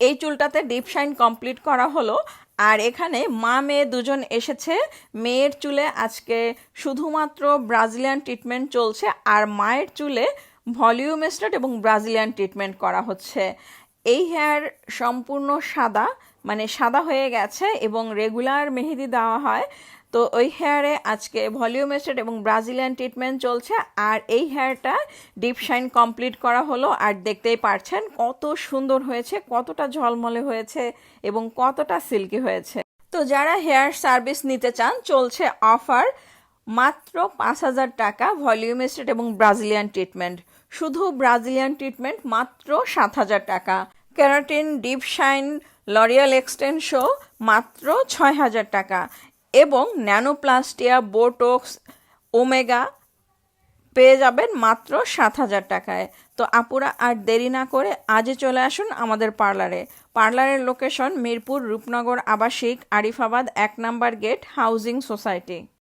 এই চুলটাতে deep shine complete করা হলো। আর এখানে মা মেয়ে দুজন এসেছে। মেয়ের চুলে আজকে শুধুমাত্র ব্রাজিলিয়ান ট্রিটমেন্ট চলছে আর মায়ের চুলে ভলিউম স্টার্ট এবং ব্রাজিলিয়ান ট্রিটমেন্ট করা হচ্ছে। এই হেয়ার সম্পূর্ণ সাদা মানে সাদা হয়ে গেছে এবং রেগুলার মেহেদি দেওয়া হয়। তো ওই হেয়ারে আজকে ভলিউম এস্টেড এবং ব্রাজিলিয়ান ট্রিটমেন্ট চলছে। আর এই হেয়ারটা ডিপ শাইন কমপ্লিট করা হলো। আর দেখতেই পারছেন কত সুন্দর হয়েছে, কতটা ঝলমলে হয়েছে এবং কতটা সিল্কি হয়েছে। তো যারা হেয়ার সার্ভিস নিতে চান, চলছে অফার মাত্র পাঁচ হাজার টাকা ভলিউম এস্টেড এবং ব্রাজিলিয়ান ট্রিটমেন্ট শুধু ব্রাজিলিয়ান ট্রিটমেন্ট মাত্র সাত হাজার টাকা। ক্যারাটিন ডিপ শাইন লরিয়াল এক্সটেনশো মাত্র ছয় হাজার টাকা। এবং ন্যানোপ্লাস্টিয়া, বোটক্স, ওমেগা পেয়ে যাবেন মাত্র সাত হাজার টাকায়। তো আপুরা আর দেরি না করে আজই চলে আসুন আমাদের পার্লারে। পার্লারের লোকেশন মিরপুর রূপনগর আবাসিক আরিফাবাদ এক নাম্বার গেট হাউজিং সোসাইটি।